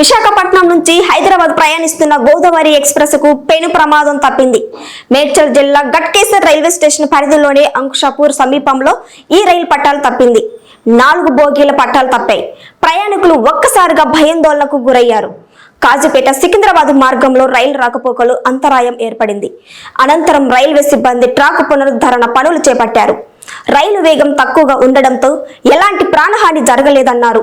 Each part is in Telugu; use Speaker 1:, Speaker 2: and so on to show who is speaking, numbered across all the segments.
Speaker 1: విశాఖపట్నం నుంచి హైదరాబాద్ ప్రయాణిస్తున్న గోదావరి ఎక్స్ప్రెస్కు పెను ప్రమాదం తప్పింది. మేడ్చల్ జిల్లా గట్కేసర్ రైల్వే స్టేషన్ పరిధిలోని అంకుషాపూర్ సమీపంలో ఈ రైలు పట్టాలు తప్పింది. నాలుగు బోగీల పట్టాలు తప్పాయి. ప్రయాణికులు ఒక్కసారిగా భయాందోళనకు గురయ్యారు. కాజీపేట సికింద్రాబాద్ మార్గంలో రైలు రాకపోకలు అంతరాయం ఏర్పడింది. అనంతరం రైల్వే సిబ్బంది ట్రాక్ పునరుద్ధరణ పనులు చేపట్టారు. రైలు వేగం తక్కువగా ఉండడంతో ఎలాంటి ప్రాణహాని జరగలేదన్నారు.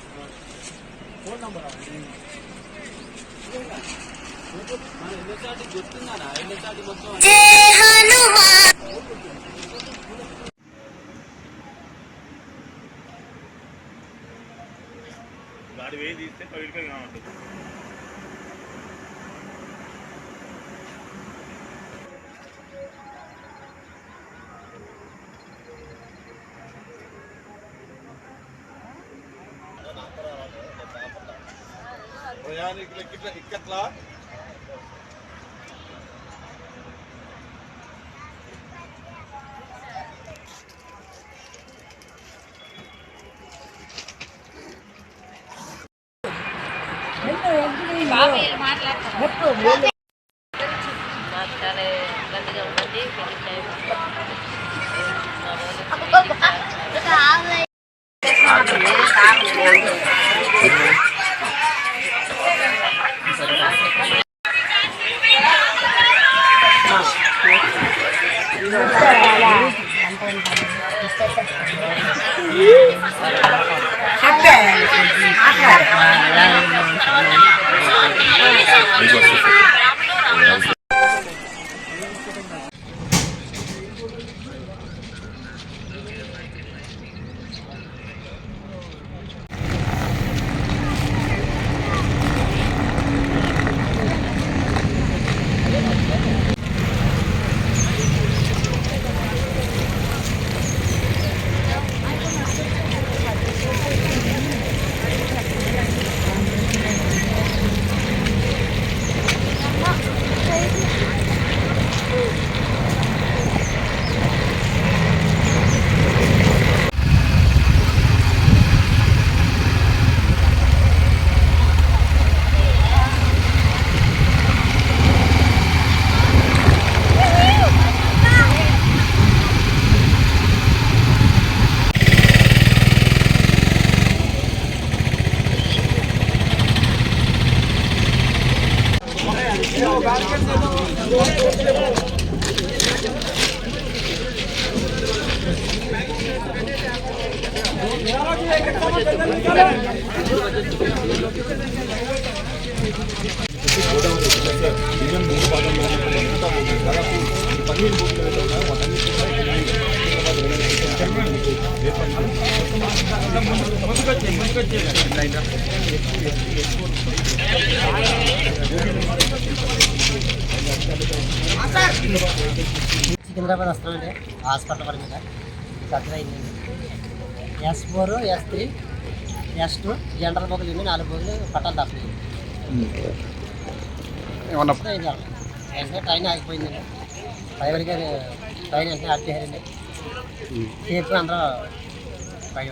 Speaker 2: Phone number? చెప్తున్నారా?
Speaker 3: ఎన్ఎస్ఆర్టీ మొత్తం గాడి వేయి తీస్తే పది రూపాయలు ఉంటుంది
Speaker 4: మాకు చాలా ఇబ్బందిగా ఉన్నది పెళ్లి టైం 이
Speaker 5: సికింద్రాబాద్ వస్తున్నామండి హాస్పిటల్ మీద సర్జరీ అయింది S four S three S two general బోగులు ఉంది నాలుగు బోగులు పట్టాలు తప్పలేదు. ట్రైన్ ఆగిపోయిందండి డ్రైవర్ గారు ట్రైన్ వెంటనే ఆఫ్ చేశారండి సేఫ్గా అందరూ బయట